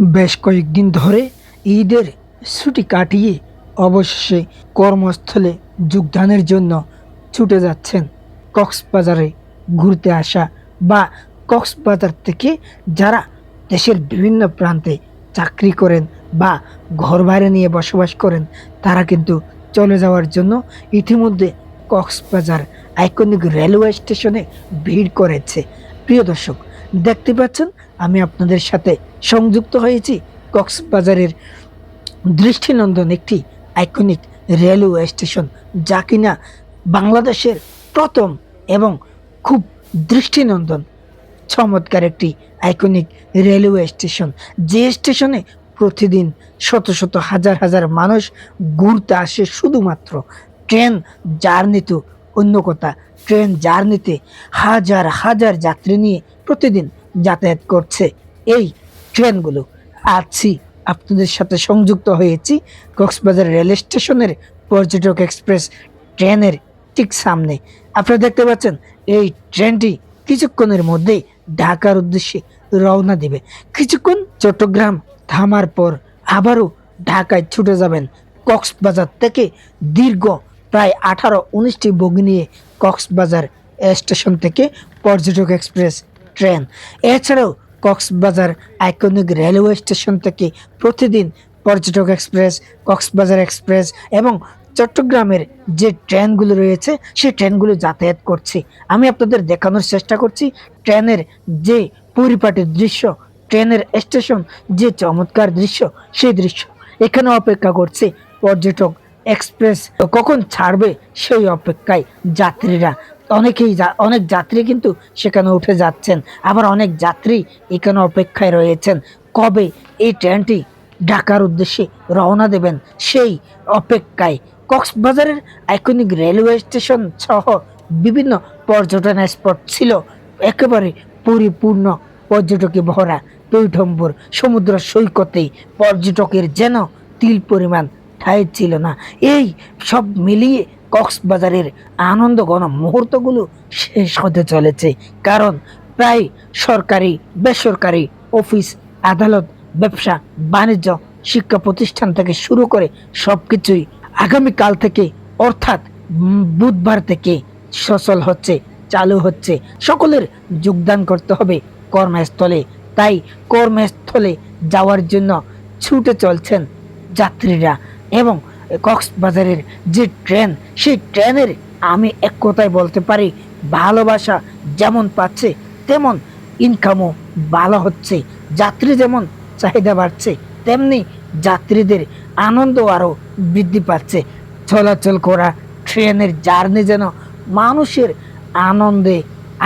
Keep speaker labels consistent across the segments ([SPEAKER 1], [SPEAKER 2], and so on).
[SPEAKER 1] বেশ কয়েকদিন ধরে ঈদের ছুটি কাটিয়ে অবশেষে কর্মস্থলে যোগদানের জন্য ছুটে যাচ্ছেন কক্সবাজারে ঘুরতে আসা বা কক্সবাজার থেকে যারা দেশের বিভিন্ন প্রান্তে চাকরি করেন বা ঘর বাইরে নিয়ে বসবাস করেন, তারা কিন্তু চলে যাওয়ার জন্য ইতিমধ্যে কক্সবাজার আইকনিক রেলওয়ে স্টেশনে ভিড় করেছে। প্রিয় দর্শক দেখতে পাচ্ছেন, আমি আপনাদের সাথে সংযুক্ত হয়েছি কক্সবাজারের দৃষ্টিনন্দন একটি আইকনিক রেলওয়ে স্টেশন যা কিনা বাংলাদেশের প্রথম এবং খুব দৃষ্টিনন্দন, চমৎকার একটি আইকনিক রেলওয়ে স্টেশন যে স্টেশনে প্রতিদিন শত শত হাজার হাজার মানুষ ঘুরতে আসে, শুধুমাত্র ট্রেন জার্নি তো অন্য কথা, ট্রেন জার্নিতে হাজার হাজার যাত্রী নিয়ে প্রতিদিন যাতায়াত করছে। এই ট্রেনগুলো আছি। আপনাদের সাথে সংযুক্ত হয়েছি কক্সবাজার রেল স্টেশনের পর্যটক এক্সপ্রেস ট্রেনের ঠিক সামনে। আপনারা দেখতে পাচ্ছেন, এই ট্রেনটি কিছুক্ষণের মধ্যেই ঢাকার উদ্দেশ্যে রওনা দিবে। কিছুক্ষণ চট্টগ্রাম থামার পর আবারও ঢাকায় ছুটে যাবেন কক্সবাজার থেকে দীর্ঘ প্রায় আঠারো উনিশটি বগি নিয়ে কক্সবাজার স্টেশন থেকে পর্যটক এক্সপ্রেস। ট্রেন। এছাড়াও কক্সবাজার আইকনিক রেলওয়ে স্টেশন থেকে প্রতিদিন পর্যটক এক্সপ্রেস, কক্সবাজার এক্সপ্রেস এবং চট্টগ্রামের যে ট্রেনগুলো রয়েছে, সেই ট্রেনগুলো যাতায়াত করছে। আমি আপনাদের দেখানোর চেষ্টা করছি ট্রেনের যে পরিপাটির দৃশ্য, ট্রেনের স্টেশন যে চমৎকার দৃশ্য, সেই দৃশ্য। এখানে অপেক্ষা করছে পর্যটক এক্সপ্রেস কখন ছাড়বে সেই অপেক্ষায় যাত্রীরা। অনেকেই অনেক যাত্রী কিন্তু সেখানে উঠে যাচ্ছেন। আবার অনেক যাত্রী এখানে অপেক্ষায় রয়েছেন। কবে এই ট্রেনটি ঢাকার উদ্দেশ্যে রওনা দেবেন সেই অপেক্ষায় কক্সবাজারের আইকনিক রেলওয়ে স্টেশন সহ বিভিন্ন পর্যটন স্পট ছিল একেবারে পরিপূর্ণ। পর্যটকে ভরা পৈঠম্বর সমুদ্র সৈকতে পর্যটকের যেন তিল পরিমাণ ঠাঁই ছিল না। এই সব মিলিয়ে কক্সবাজারের আনন্দ ঘন মুহূর্তগুলো শেষ হতে চলেছে, কারণ প্রায় সরকারি, বেসরকারি অফিস, আদালত, ব্যবসা, বাণিজ্য, শিক্ষা প্রতিষ্ঠান থেকে শুরু করে সব কিছুই আগামীকাল থেকে, অর্থাৎ বুধবার থেকে সচল হচ্ছে, চালু হচ্ছে। সকলের যোগদান করতে হবে কর্মস্থলে। তাই কর্মস্থলে যাওয়ার জন্য ছুটে চলছেন যাত্রীরা এবং কক্সবাজারের যে ট্রেন, সেই ট্রেনের আমি এক কথায় বলতে পারি, ভালোবাসা যেমন পাচ্ছে, তেমন ইনকামও ভালো হচ্ছে। যাত্রী যেমন চাহিদা বাড়ছে, তেমনি যাত্রীদের আনন্দ আরও বৃদ্ধি পাচ্ছে। চলাচল করা, ট্রেনের জার্নি যেন মানুষের আনন্দে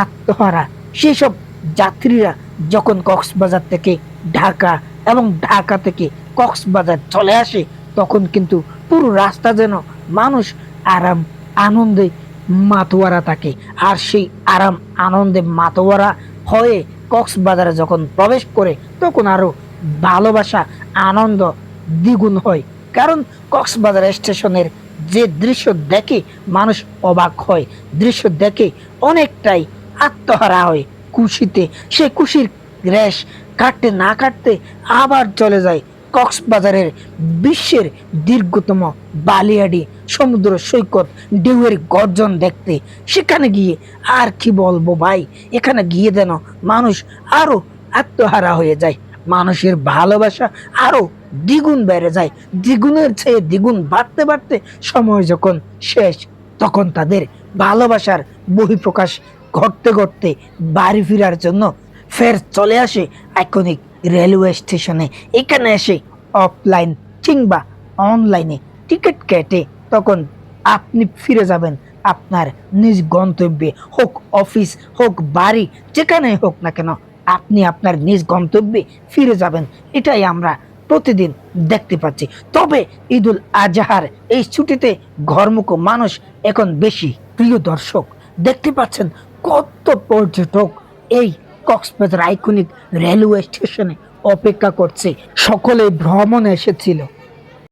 [SPEAKER 1] আত্মহারা, সেসব যাত্রীরা যখন কক্সবাজার থেকে ঢাকা এবং ঢাকা থেকে কক্সবাজার চলে আসে, তখন কিন্তু পুরো রাস্তা যেন মানুষ আরাম আনন্দে মাতোয়ারা থাকে। আর সেই আরাম আনন্দে মাতোয়ারা হয়ে কক্সবাজারে যখন প্রবেশ করে, তখন আরও ভালোবাসা, আনন্দ দ্বিগুণ হয়। কারণ কক্সবাজার স্টেশনের যে দৃশ্য দেখে মানুষ অবাক হয়, দৃশ্য দেখে অনেকটাই আত্মহারা হয় খুশিতে। সে খুশির রেশ কাটতে না কাটতে আবার চলে যায় কক্সবাজারের বিশ্বের দীর্ঘতম বালিয়াডি সমুদ্র সৈকত ঢেউয়ের গর্জন দেখতে। সেখানে গিয়ে আর কি বলব ভাই? এখানে গিয়ে যেন মানুষ আরও আত্মহারা হয়ে যায়, মানুষের ভালোবাসা আরও দ্বিগুণ বেড়ে যায়। দ্বিগুণের চেয়ে দ্বিগুণ বাড়তে বাড়তে সময় যখন শেষ, তখন তাদের ভালোবাসার বহিঃপ্রকাশ ঘটতে ঘটতে বাড়ি ফেরার জন্য ফের চলে আসে আইকনিক রেলওয়ে স্টেশনে এখানে এসে অফলাইন কিংবা অনলাইনে টিকিট কেটে তখন আপনি ফিরে যাবেন আপনার নিজ গন্তব্যে। হোক অফিস হোক বাড়ি, যেখানে হোক না কেন, আপনি আপনার নিজ গন্তব্যে ফিরে যাবেন। এটাই আমরা প্রতিদিন দেখতে পাচ্ছি। তবে ঈদুল আজহার এই ছুটিতে ঘরমুখ মানুষ এখন বেশি প্রিয় দর্শক। দেখতে পাচ্ছেন কত পর্যটক এই কক্সবাজার আইকনিক রেলওয়ে স্টেশনে অপেক্ষা করছে। সকলে ভ্রমণে এসেছিল।